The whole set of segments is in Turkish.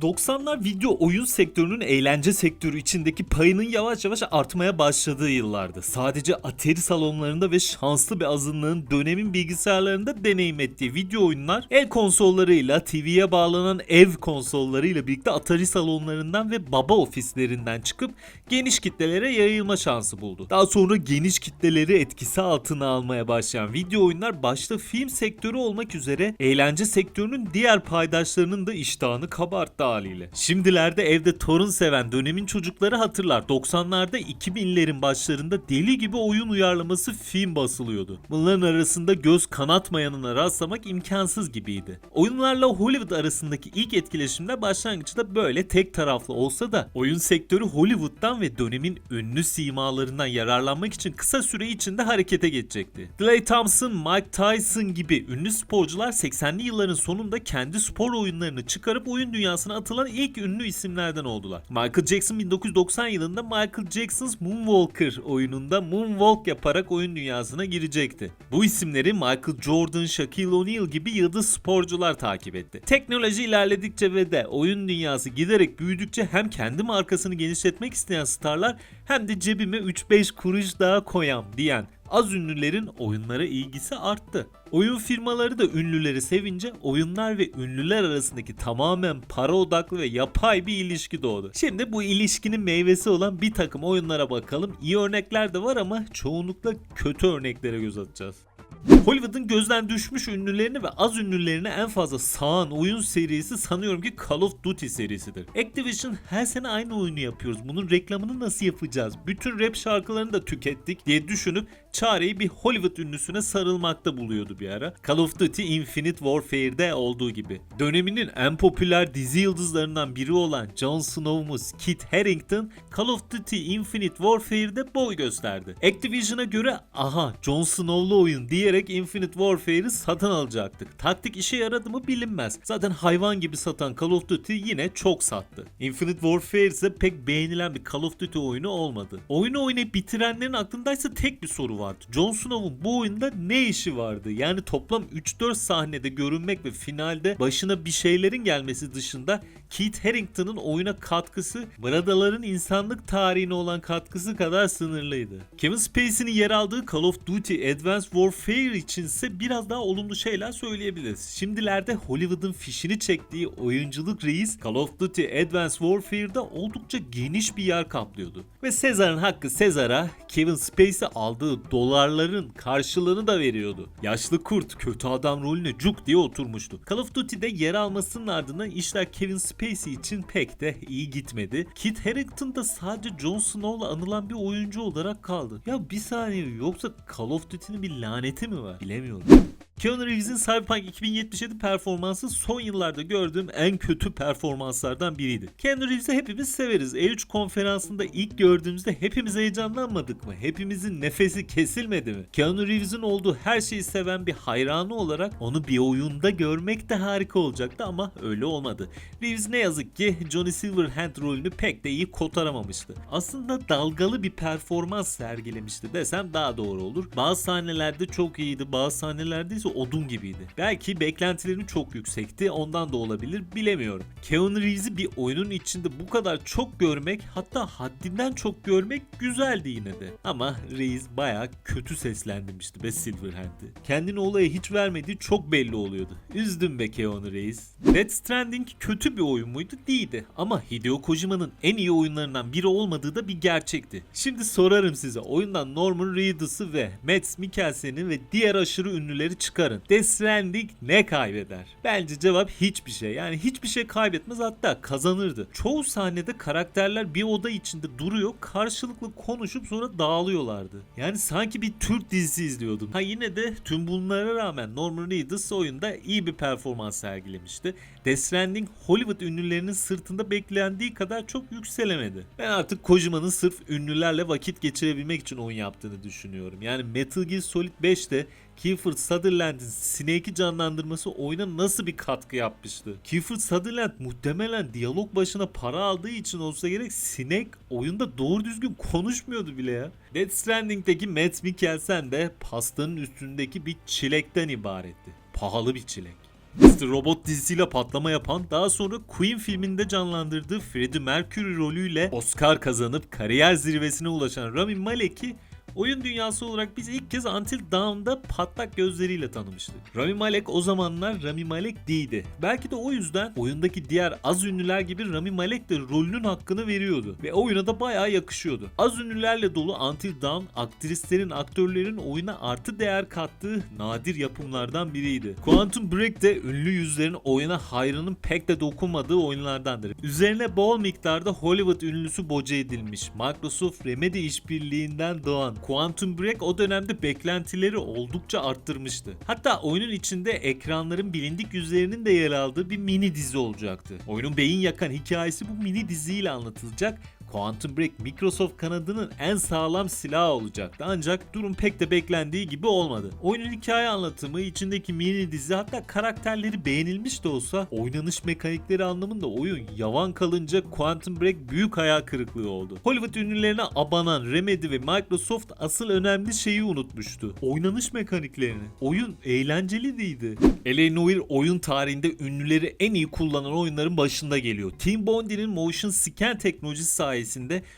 90'lar video oyun sektörünün eğlence sektörü içindeki payının yavaş yavaş artmaya başladığı yıllardı. Sadece Atari salonlarında ve şanslı bir azınlığın dönemin bilgisayarlarında deneyim ettiği video oyunlar el konsollarıyla TV'ye bağlanan ev konsollarıyla birlikte Atari salonlarından ve baba ofislerinden çıkıp geniş kitlelere yayılma şansı buldu. Daha sonra geniş kitleleri etkisi altına almaya başlayan video oyunlar başta film sektörü olmak üzere eğlence sektörünün diğer paydaşlarının da iştahını kabarttı haliyle. Şimdilerde evde torun seven dönemin çocukları hatırlar. 90'larda 2000'lerin başlarında deli gibi oyun uyarlaması film basılıyordu. Bunların arasında göz kanatmayanına rastlamak imkansız gibiydi. Oyunlarla Hollywood arasındaki ilk etkileşimler başlangıçta böyle tek taraflı olsa da oyun sektörü Hollywood'dan ve dönemin ünlü simalarından yararlanmak için kısa süre içinde harekete geçecekti. Clay Thompson, Mike Tyson gibi ünlü sporcular 80'li yılların sonunda kendi spor oyunlarını çıkarıp oyun dünyasına atılan ilk ünlü isimlerden oldular. Michael Jackson 1990 yılında Michael Jackson's Moonwalker oyununda Moonwalk yaparak oyun dünyasına girecekti. Bu isimleri Michael Jordan, Shaquille O'Neal gibi yıldız sporcular takip etti. Teknoloji ilerledikçe ve de oyun dünyası giderek büyüdükçe hem kendi markasını genişletmek isteyen starlar hem de cebime 3-5 kuruş daha koyam diyen az ünlülerin oyunlara ilgisi arttı. Oyun firmaları da ünlüleri sevince oyunlar ve ünlüler arasındaki tamamen para odaklı ve yapay bir ilişki doğdu. Şimdi bu ilişkinin meyvesi olan bir takım oyunlara bakalım. İyi örnekler de var ama çoğunlukla kötü örneklere göz atacağız. Hollywood'un gözden düşmüş ünlülerini ve az ünlülerini en fazla sağan oyun serisi sanıyorum ki Call of Duty serisidir. Activision her sene aynı oyunu yapıyoruz. Bunun reklamını nasıl yapacağız? Bütün rap şarkılarını da tükettik diye düşünüp çareyi bir Hollywood ünlüsüne sarılmakta buluyordu bir ara. Call of Duty Infinite Warfare'de olduğu gibi. Döneminin en popüler dizi yıldızlarından biri olan Jon Snow'umuz Kit Harington Call of Duty Infinite Warfare'de boy gösterdi. Activision'a göre aha Jon Snow'lu oyun diyerek Infinite Warfare'ı satın alacaktık. Taktik işe yaradı mı bilinmez. Zaten hayvan gibi satan Call of Duty yine çok sattı. Infinite Warfare ise pek beğenilen bir Call of Duty oyunu olmadı. Oyunu oynayıp bitirenlerin aklındaysa tek bir soru vardı. Jon Snow'un bu oyunda ne işi vardı? Yani toplam 3-4 sahnede görünmek ve finalde başına bir şeylerin gelmesi dışında Kit Harington'ın oyuna katkısı Bradaların insanlık tarihine olan katkısı kadar sınırlıydı. Kevin Spacey'nin yer aldığı Call of Duty Advanced Warfare içinse biraz daha olumlu şeyler söyleyebiliriz. Şimdilerde Hollywood'un fişini çektiği oyunculuk reis Call of Duty Advanced Warfare'da oldukça geniş bir yer kaplıyordu. Ve Sezar'ın hakkı Sezar'a Kevin Spacey aldığı dolarların karşılığını da veriyordu. Yaşlı kurt kötü adam rolüne cuk diye oturmuştu. Call of Duty'de yer almasının ardından işler Kevin Spacey için pek de iyi gitmedi. Kit Harington da sadece Jon Snow'la anılan bir oyuncu olarak kaldı. Ya bir saniye yoksa Call of Duty'nin bir laneti mi var? Bilemiyorum. Keanu Reeves'in Cyberpunk 2077 performansı son yıllarda gördüğüm en kötü performanslardan biriydi. Keanu Reeves'i hepimiz severiz. E3 konferansında ilk gördüğümüzde hepimiz heyecanlanmadık mı? Hepimizin nefesi kesilmedi mi? Keanu Reeves'in olduğu her şeyi seven bir hayranı olarak onu bir oyunda görmek de harika olacaktı ama öyle olmadı. Reeves ne yazık ki Johnny Silverhand rolünü pek de iyi kotaramamıştı. Aslında dalgalı bir performans sergilemişti desem daha doğru olur. Bazı sahnelerde çok iyiydi, bazı sahnelerde ise odun gibiydi. Belki beklentilerim çok yüksekti ondan da olabilir bilemiyorum. Keanu Reeves'i bir oyunun içinde bu kadar çok görmek hatta haddinden çok görmek güzeldi yine de. Ama Reeves baya kötü seslendirmişti be Silverhand'i. Kendini olaya hiç vermediği çok belli oluyordu. Üzdüm be Keanu Reeves. Death Stranding kötü bir oyun muydu? Değildi. Ama Hideo Kojima'nın en iyi oyunlarından biri olmadığı da bir gerçekti. Şimdi sorarım size oyundan Norman Reedus'ı ve Mads Mikkelsen'i ve diğer aşırı ünlüleri çıkarın. Death Stranding ne kaybeder? Bence cevap hiçbir şey. Yani hiçbir şey kaybetmez hatta kazanırdı. Çoğu sahnede karakterler bir oda içinde duruyor karşılıklı konuşup sonra dağılıyorlardı. Yani sanki bir Türk dizisi izliyordum. Ha yine de tüm bunlara rağmen Norman Reedus oyunda iyi bir performans sergilemişti. Death Stranding Hollywood ünlülerinin sırtında beklendiği kadar çok yükselemedi. Ben artık Kojima'nın sırf ünlülerle vakit geçirebilmek için oyun yaptığını düşünüyorum. Yani Metal Gear Solid 5'te Kiefer Sutherland'in Snake'i canlandırması oyuna nasıl bir katkı yapmıştı? Kiefer Sutherland muhtemelen diyalog başına para aldığı için olsa gerek Snake oyunda doğru düzgün konuşmuyordu bile ya. Death Stranding'deki Matt Mikkelsen de pastanın üstündeki bir çilekten ibaretti. Pahalı bir çilek. Mr. Robot dizisiyle patlama yapan daha sonra Queen filminde canlandırdığı Freddie Mercury rolüyle Oscar kazanıp kariyer zirvesine ulaşan Rami Malek'i Oyun dünyası olarak biz ilk kez Until Dawn'da patlak gözleriyle tanımıştık. Rami Malek o zamanlar Rami Malek değildi. Belki de o yüzden oyundaki diğer az ünlüler gibi Rami Malek de rolünün hakkını veriyordu. Ve oyuna da bayağı yakışıyordu. Az ünlülerle dolu Until Dawn, aktrislerin, aktörlerin oyuna artı değer kattığı nadir yapımlardan biriydi. Quantum Break de ünlü yüzlerin oyuna hayrının pek de dokunmadığı oyunlardandır. Üzerine bol miktarda Hollywood ünlüsü boca edilmiş. Microsoft Remedy işbirliğinden doğan Quantum Break o dönemde beklentileri oldukça arttırmıştı. Hatta oyunun içinde ekranların bilindik yüzlerinin de yer aldığı bir mini dizi olacaktı. Oyunun beyin yakan hikayesi bu mini diziyle anlatılacak Quantum Break Microsoft kanadının en sağlam silahı olacaktı ancak durum pek de beklendiği gibi olmadı. Oyunun hikaye anlatımı, içindeki mini dizi hatta karakterleri beğenilmiş de olsa oynanış mekanikleri anlamında oyun yavan kalınca Quantum Break büyük hayal kırıklığı oldu. Hollywood ünlülerine abanan Remedy ve Microsoft asıl önemli şeyi unutmuştu. Oynanış mekaniklerini. Oyun eğlenceli değildi. L.A. Noire oyun tarihinde ünlüleri en iyi kullanan oyunların başında geliyor. Team Bondi'nin motion scan teknolojisi sayesinde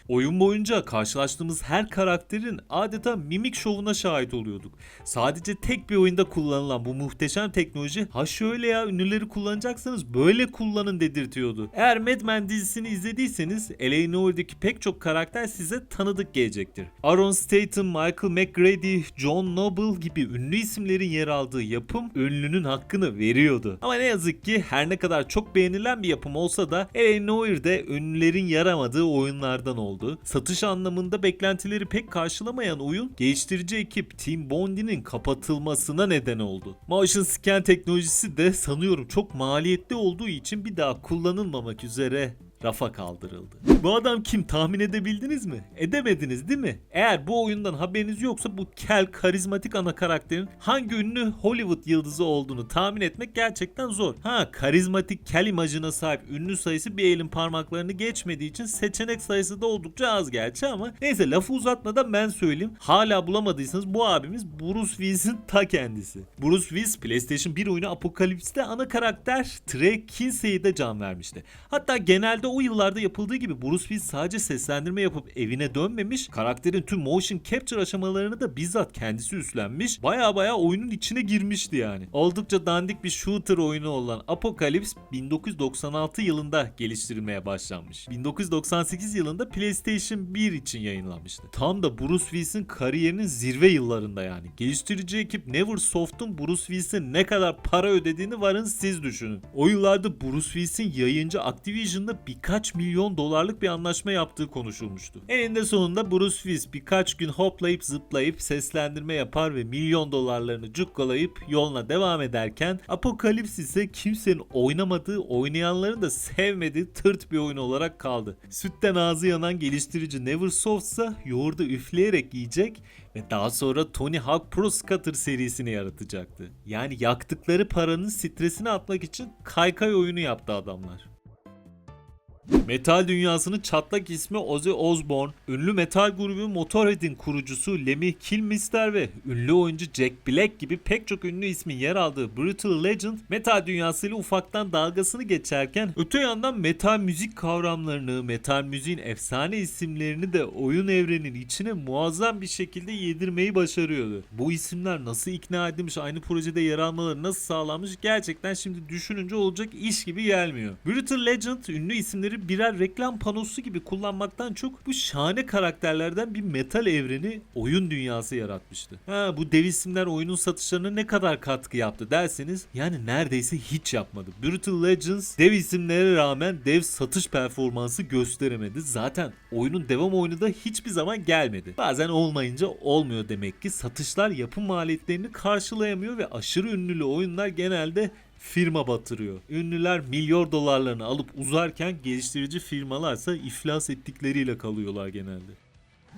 oyun boyunca karşılaştığımız her karakterin adeta mimik şovuna şahit oluyorduk. Sadece tek bir oyunda kullanılan bu muhteşem teknoloji ha şöyle ya ünlüleri kullanacaksanız böyle kullanın dedirtiyordu. Eğer Mad Men dizisini izlediyseniz L.A. Noire'daki pek çok karakter size tanıdık gelecektir. Aaron Statham, Michael McGrady, John Noble gibi ünlü isimlerin yer aldığı yapım ünlünün hakkını veriyordu. Ama ne yazık ki her ne kadar çok beğenilen bir yapım olsa da L.A. Noire'de ünlülerin yaramadığı oyunlardan oldu. Satış anlamında beklentileri pek karşılamayan oyun geliştirici ekip Team Bondi'nin kapatılmasına neden oldu. Motion scan teknolojisi de sanıyorum çok maliyetli olduğu için bir daha kullanılmamak üzere rafa kaldırıldı. Bu adam kim tahmin edebildiniz mi? Edemediniz değil mi? Eğer bu oyundan haberiniz yoksa bu kel karizmatik ana karakterin hangi ünlü Hollywood yıldızı olduğunu tahmin etmek gerçekten zor. Ha karizmatik kel imajına sahip ünlü sayısı bir elin parmaklarını geçmediği için seçenek sayısı da oldukça az gerçi ama neyse lafı uzatmadan ben söyleyeyim. Hala bulamadıysanız bu abimiz Bruce Willis'in ta kendisi. Bruce Willis PlayStation 1 oyunu Apocalypse'de ana karakter Trey Kinsey'e de can vermişti. Hatta genelde o yıllarda yapıldığı gibi Bruce Willis sadece seslendirme yapıp evine dönmemiş, karakterin tüm motion capture aşamalarını da bizzat kendisi üstlenmiş. Baya baya oyunun içine girmişti yani. Oldukça dandik bir shooter oyunu olan Apocalypse 1996 yılında geliştirilmeye başlanmış. 1998 yılında PlayStation 1 için yayınlanmıştı. Tam da Bruce Willis'in kariyerinin zirve yıllarında yani. Geliştirici ekip Neversoft'un Bruce Willis'e ne kadar para ödediğini varın siz düşünün. O yıllarda Bruce Willis'in yayıncı Activision'da birkaç milyon dolarlık bir anlaşma yaptığı konuşulmuştu. Eninde sonunda Bruce Willis birkaç gün hoplayıp zıplayıp seslendirme yapar ve milyon dolarlarını cukkalayıp yoluna devam ederken Apocalypse ise kimsenin oynamadığı, oynayanların da sevmediği tırt bir oyun olarak kaldı. Sütten ağzı yanan geliştirici Neversoft ise yoğurdu üfleyerek yiyecek ve daha sonra Tony Hawk Pro Skater serisini yaratacaktı. Yani yaktıkları paranın stresini atmak için kaykay oyunu yaptı adamlar. Metal dünyasının çatlak ismi Ozzy Osbourne, ünlü metal grubu Motorhead'in kurucusu Lemmy Kilmister ve ünlü oyuncu Jack Black gibi pek çok ünlü ismin yer aldığı Brutal Legend, metal dünyasıyla ufaktan dalgasını geçerken öte yandan metal müzik kavramlarını, metal müziğin efsane isimlerini de oyun evrenin içine muazzam bir şekilde yedirmeyi başarıyordu. Bu isimler nasıl ikna edilmiş, aynı projede yer almaları nasıl sağlanmış gerçekten şimdi düşününce olacak iş gibi gelmiyor. Brutal Legend ünlü isimleri birer reklam panosu gibi kullanmaktan çok bu şahane karakterlerden bir metal evreni oyun dünyası yaratmıştı. Ha bu dev isimler oyunun satışlarına ne kadar katkı yaptı derseniz yani neredeyse hiç yapmadı. Brutal Legends dev isimlere rağmen dev satış performansı gösteremedi. Zaten oyunun devam oyunu da hiçbir zaman gelmedi. Bazen olmayınca olmuyor demek ki satışlar yapım maliyetlerini karşılayamıyor ve aşırı ünlü oyunlar genelde firma batırıyor. Ünlüler milyar dolarlarını alıp uzarken geliştirici firmalarsa iflas ettikleriyle kalıyorlar genelde.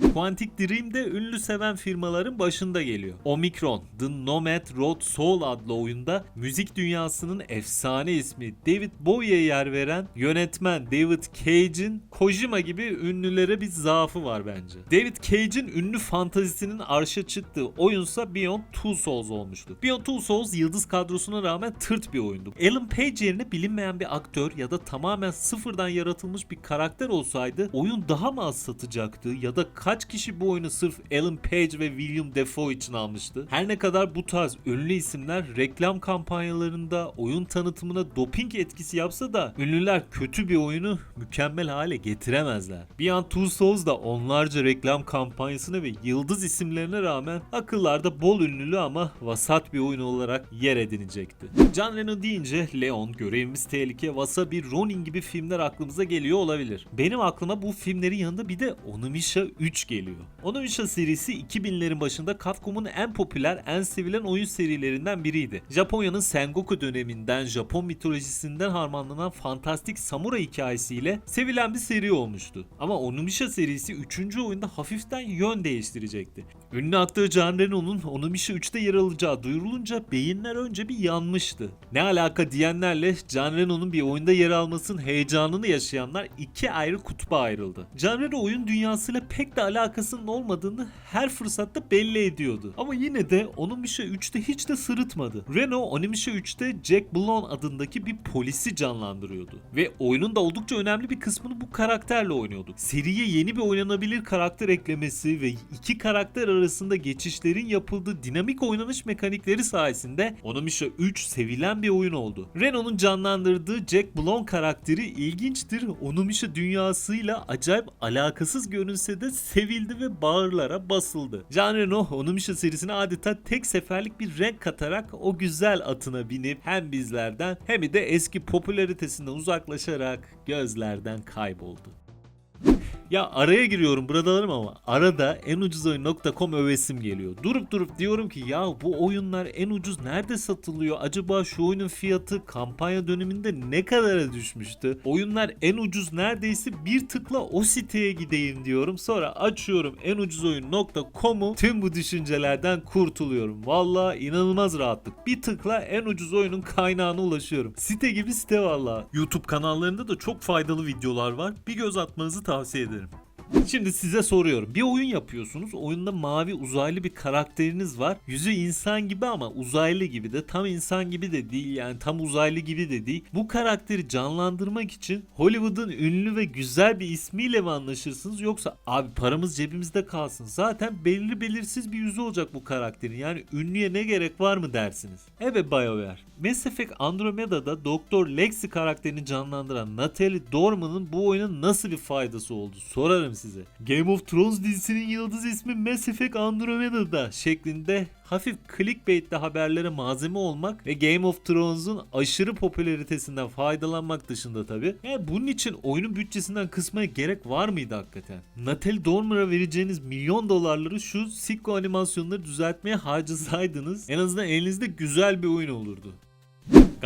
Quantic Dream de ünlü seven firmaların başında geliyor. Omicron, The Nomad Road Soul adlı oyunda müzik dünyasının efsane ismi David Bowie'ye yer veren yönetmen David Cage'in Kojima gibi ünlülere bir zaafı var bence. David Cage'in ünlü fantazisinin arşa çıktığı oyunsa Beyond Two Souls olmuştu. Beyond Two Souls yıldız kadrosuna rağmen tırt bir oyundu. Alan Page yerine bilinmeyen bir aktör ya da tamamen sıfırdan yaratılmış bir karakter olsaydı oyun daha mı az satacaktı ya da kaç kişi bu oyunu sırf Alan Page ve William Dafoe için almıştı? Her ne kadar bu tarz ünlü isimler reklam kampanyalarında oyun tanıtımına doping etkisi yapsa da ünlüler kötü bir oyunu mükemmel hale getiremezler. Beyond Two Souls da onlarca reklam kampanyasına ve yıldız isimlerine rağmen akıllarda bol ünlülü ama vasat bir oyun olarak yer edinecekti. John Reno deyince Leon, Görevimiz Tehlike, Wasabi, Ronin gibi filmler aklımıza geliyor olabilir. Benim aklıma bu filmlerin yanında bir de Onimusha 3 geliyor. Onimusha serisi 2000'lerin başında Capcom'un en popüler, en sevilen oyun serilerinden biriydi. Japonya'nın Sengoku döneminden, Japon mitolojisinden harmanlanan fantastik samuray hikayesiyle sevilen bir seri olmuştu. Ama Onimusha serisi 3. oyunda hafiften yön değiştirecekti. Ünlü aktör Can Reno'nun Onimusha 3'te yer alacağı duyurulunca beyinler önce bir yanmıştı. Ne alaka diyenlerle Can Reno'nun bir oyunda yer almasının heyecanını yaşayanlar iki ayrı kutba ayrıldı. Can Reno oyun dünyasıyla pek de alakasının olmadığını her fırsatta belli ediyordu. Ama yine de Onimusha 3'te hiç de sırıtmadı. Reno Onimusha 3'te Jack Blone adındaki bir polisi canlandırıyordu. Ve oyunun da oldukça önemli bir kısmını bu karakterle oynuyordu. Seriye yeni bir oynanabilir karakter eklemesi ve iki karakter arasında geçişlerin yapıldığı dinamik oynanış mekanikleri sayesinde Onimusha 3 sevilen bir oyun oldu. Reno'nun canlandırdığı Jack Blone karakteri ilginçtir. Onimusha dünyasıyla acayip alakasız görünse de sevildi ve bağırlara basıldı. Jean Reno Onimusha serisine adeta tek seferlik bir renk katarak o güzel atına binip hem bizlerden hem de eski popülaritesinden uzaklaşarak gözlerden kayboldu. Ya araya giriyorum buradalarım ama arada en ucuz oyun.com övesim geliyor. Durup durup diyorum ki ya bu oyunlar en ucuz nerede satılıyor? Acaba şu oyunun fiyatı kampanya döneminde ne kadara düşmüştü? Oyunlar en ucuz neredeyse bir tıkla o siteye gideyim diyorum. Sonra açıyorum en ucuz oyun.com'u tüm bu düşüncelerden kurtuluyorum. Valla inanılmaz rahatlık. Bir tıkla en ucuz oyunun kaynağına ulaşıyorum. Site gibi site valla. YouTube kanallarında da çok faydalı videolar var. Bir göz atmanızı tavsiye ederim. Şimdi size soruyorum. Bir oyun yapıyorsunuz. Oyunda mavi uzaylı bir karakteriniz var. Yüzü insan gibi ama uzaylı gibi de tam insan gibi de değil. Yani tam uzaylı gibi de değil. Bu karakteri canlandırmak için Hollywood'un ünlü ve güzel bir ismiyle mi anlaşırsınız yoksa abi paramız cebimizde kalsın. Zaten belirli belirsiz bir yüzü olacak bu karakterin. Yani ünlüye ne gerek var mı dersiniz. Evet BioWare. Mass Effect Andromeda'da Doktor Lexi karakterini canlandıran Natalie Dorman'ın bu oyuna nasıl bir faydası oldu sorarım size. Game of Thrones dizisinin yıldız ismi Mass Effect Andromeda'da şeklinde hafif clickbait'li haberlere malzeme olmak ve Game of Thrones'un aşırı popülaritesinden faydalanmak dışında tabi. Yani bunun için oyunun bütçesinden kısmaya gerek var mıydı hakikaten? Natalie Dormer'a vereceğiniz milyon dolarları şu sitcom animasyonları düzeltmeye harcasaydınız en azından elinizde güzel bir oyun olurdu.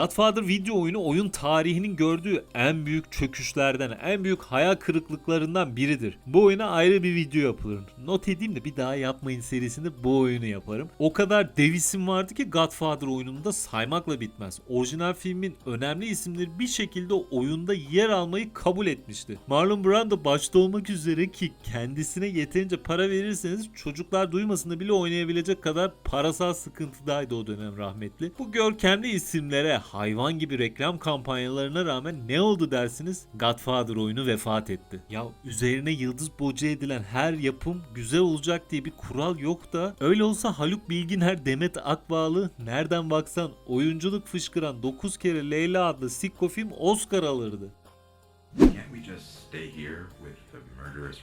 Godfather video oyunu oyun tarihinin gördüğü en büyük çöküşlerden, en büyük hayal kırıklıklarından biridir. Bu oyuna ayrı bir video yapılır. Not edeyim de bir daha yapmayın serisinde bu oyunu yaparım. O kadar dev isim vardı ki Godfather oyununda saymakla bitmez. Orijinal filmin önemli isimleri bir şekilde oyunda yer almayı kabul etmişti. Marlon Brando başta olmak üzere ki kendisine yeterince para verirseniz çocuklar duymasında bile oynayabilecek kadar parasal sıkıntıdaydı o dönem rahmetli. Bu görkemli isimlere hayvan gibi reklam kampanyalarına rağmen ne oldu dersiniz? Godfather oyunu vefat etti. Ya üzerine yıldız boca edilen her yapım güzel olacak diye bir kural yok da öyle olsa Haluk Bilginer, Demet Akbağlı nereden baksan oyunculuk fışkıran 9 kere Leyla adlı sitcom film Oscar alırdı. Can't we just stay here with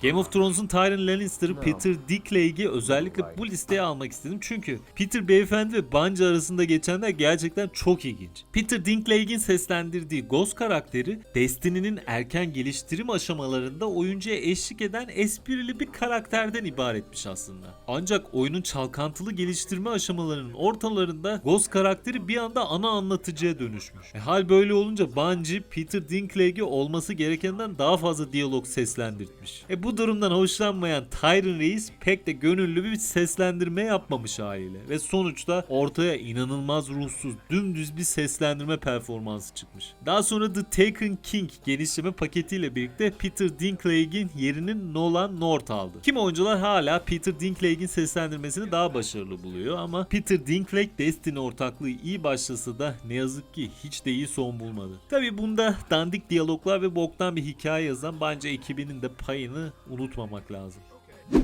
Game of? Thrones'un Tyrion Lannister'ı. Peter Dinklage'i özellikle bu listeye almak istedim. Çünkü Peter Beyefendi ve Bungie arasında geçenler gerçekten çok ilginç. Peter Dinklage'in seslendirdiği Ghost karakteri Destiny'nin erken geliştirim aşamalarında oyuncuya eşlik eden esprili bir karakterden ibaretmiş aslında. Ancak oyunun çalkantılı geliştirme aşamalarının ortalarında Ghost karakteri bir anda ana anlatıcıya dönüşmüş. E, hal böyle olunca Bungie Peter Dinklage'i olması gerekenden daha fazla diyalog seslendirtmiş. E bu durumdan hoşlanmayan Tyron Reis pek de gönüllü bir seslendirme yapmamış haliyle. Ve sonuçta ortaya inanılmaz ruhsuz, dümdüz bir seslendirme performansı çıkmış. Daha sonra The Taken King genişleme paketiyle birlikte Peter Dinklage'in yerini Nolan North aldı. Kim oyuncular hala Peter Dinklage'in seslendirmesini daha başarılı buluyor ama Peter Dinklage Destiny ortaklığı iyi başlasa da ne yazık ki hiç de iyi son bulmadı. Tabi bunda dandik diyaloglar ve boktan bir hikaye yazan bence ekibinin de payını unutmamak lazım.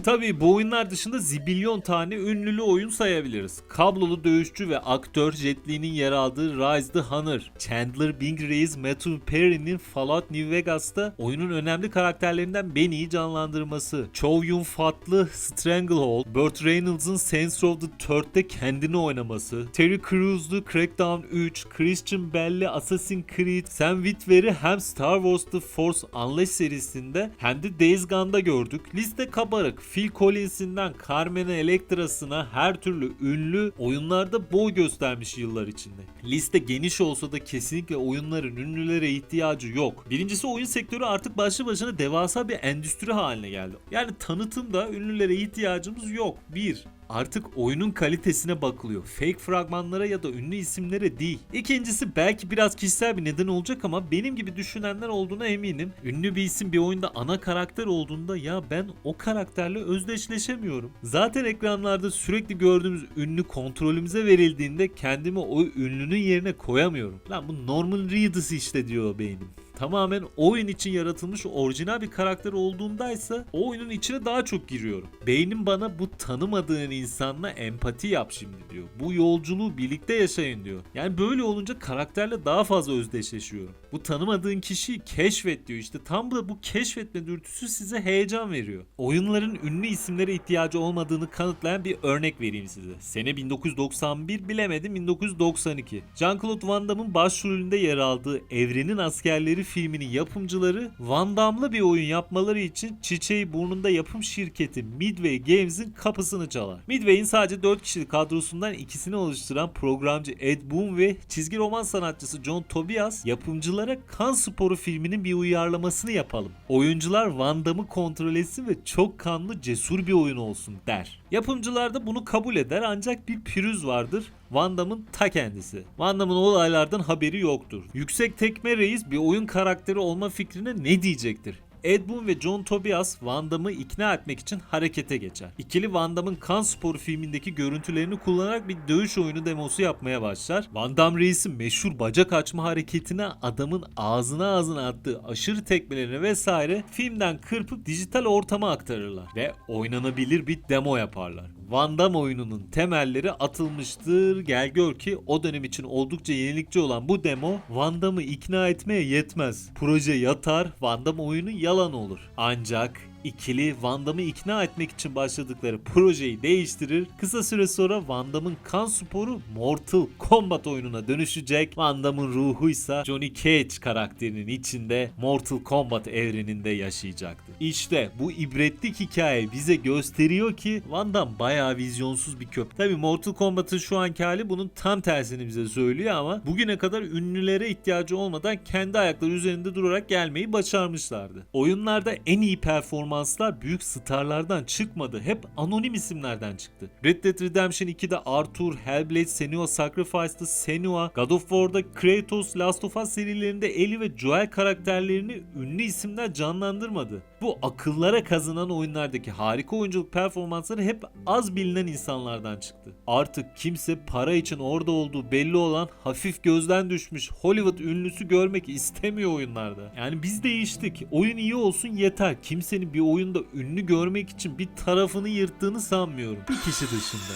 Tabii bu oyunlar dışında zibilyon tane ünlülü oyun sayabiliriz. Kablolu dövüşçü ve aktör Jet Li'nin yer aldığı Rise the Hunter, Chandler Bing Reis Matthew Perry'nin Fallout New Vegas'ta oyunun önemli karakterlerinden Benny'i canlandırması, Chow Yun Fat'lı Stranglehold, Burt Reynolds'ın Saints Row the Third'de kendini oynaması, Terry Crews'lu Crackdown 3, Christian Bell'li Assassin's Creed, Sam Witwer'i hem Star Wars The Force Unleashed serisinde hem de Days Gone'da gördük. Liste kabarık. Phil Collins'inden Carmen Electra'sına her türlü ünlü oyunlarda boy göstermiş yıllar içinde. Liste geniş olsa da kesinlikle oyunların ünlülere ihtiyacı yok. Birincisi oyun sektörü artık başlı başına devasa bir endüstri haline geldi. Yani tanıtımda ünlülere ihtiyacımız yok. Bir, Artık oyunun kalitesine bakılıyor. Fake fragmanlara ya da ünlü isimlere değil. İkincisi belki biraz kişisel bir neden olacak ama benim gibi düşünenler olduğuna eminim. Ünlü bir isim bir oyunda ana karakter olduğunda ya ben o karakterle özdeşleşemiyorum. Zaten ekranlarda sürekli gördüğümüz ünlü kontrolümüze verildiğinde kendimi o ünlünün yerine koyamıyorum. Lan bu Norman Reedus işte diyor beynim tamamen oyun için yaratılmış orijinal bir karakter olduğundaysa o oyunun içine daha çok giriyorum. Beynim bana bu tanımadığın insanla empati yap şimdi diyor. Bu yolculuğu birlikte yaşayın diyor. Yani böyle olunca karakterle daha fazla özdeşleşiyorum. Bu tanımadığın kişiyi keşfet diyor. İşte tam da bu keşfetme dürtüsü size heyecan veriyor. Oyunların ünlü isimlere ihtiyacı olmadığını kanıtlayan bir örnek vereyim size. Sene 1991 bilemedim 1992. Jean-Claude Van Damme'ın başrolünde yer aldığı Evrenin Askerleri filminin yapımcıları Van Damme'lı bir oyun yapmaları için çiçeği burnunda yapım şirketi Midway Games'in kapısını çalar. Midway'in sadece 4 kişilik kadrosundan ikisini oluşturan programcı Ed Boon ve çizgi roman sanatçısı John Tobias yapımcılara Kan Sporu filminin bir uyarlamasını yapalım. Oyuncular Van Damme'ı kontrol etsin ve çok kanlı cesur bir oyun olsun der. Yapımcılar da bunu kabul eder ancak bir pürüz vardır. Van Damme'ın ta kendisi. Van Damme'ın olaylardan haberi yoktur. Yüksek Tekme Reis bir oyun karakteri olma fikrine ne diyecektir? Ed Boon ve John Tobias Van Damme'ı ikna etmek için harekete geçer. İkili Van Damme'ın Kan Sporu filmindeki görüntülerini kullanarak bir dövüş oyunu demosu yapmaya başlar. Van Damme Reis'in meşhur bacak açma hareketine adamın ağzına ağzına attığı aşırı tekmelerini vesaire filmden kırpıp dijital ortama aktarırlar ve oynanabilir bir demo yaparlar. Van Damme oyununun temelleri atılmıştır. Gel gör ki o dönem için oldukça yenilikçi olan bu demo Van Damme'ı ikna etmeye yetmez. Proje yatar, Van Damme oyunu yalan olur. Ancak ikili Van Damme'ı ikna etmek için başladıkları projeyi değiştirir. Kısa süre sonra Van Damme'ın kan sporu Mortal Kombat oyununa dönüşecek. Van Damme'ın ruhuysa Johnny Cage karakterinin içinde Mortal Kombat evreninde yaşayacaktı. İşte bu ibretlik hikaye bize gösteriyor ki Van Damme bayağı vizyonsuz bir köpek. Tabi Mortal Kombat'ın şu anki hali bunun tam tersini bize söylüyor ama bugüne kadar ünlülere ihtiyacı olmadan kendi ayakları üzerinde durarak gelmeyi başarmışlardı. Oyunlarda en iyi performanslar büyük starlardan çıkmadı. Hep anonim isimlerden çıktı. Red Dead Redemption 2'de Arthur, Hellblade, Senua Sacrifice'da Senua, God of War'da Kratos, Last of Us serilerinde Ellie ve Joel karakterlerini ünlü isimler canlandırmadı. Bu akıllara kazanan oyunlardaki harika oyunculuk performansları hep az bilinen insanlardan çıktı. Artık kimse para için orada olduğu belli olan hafif gözden düşmüş Hollywood ünlüsü görmek istemiyor oyunlarda. Yani biz değiştik. Oyun iyi olsun yeter. Kimsenin bir oyunda ünlü görmek için bir tarafını yırttığını sanmıyorum. Bir kişi dışında.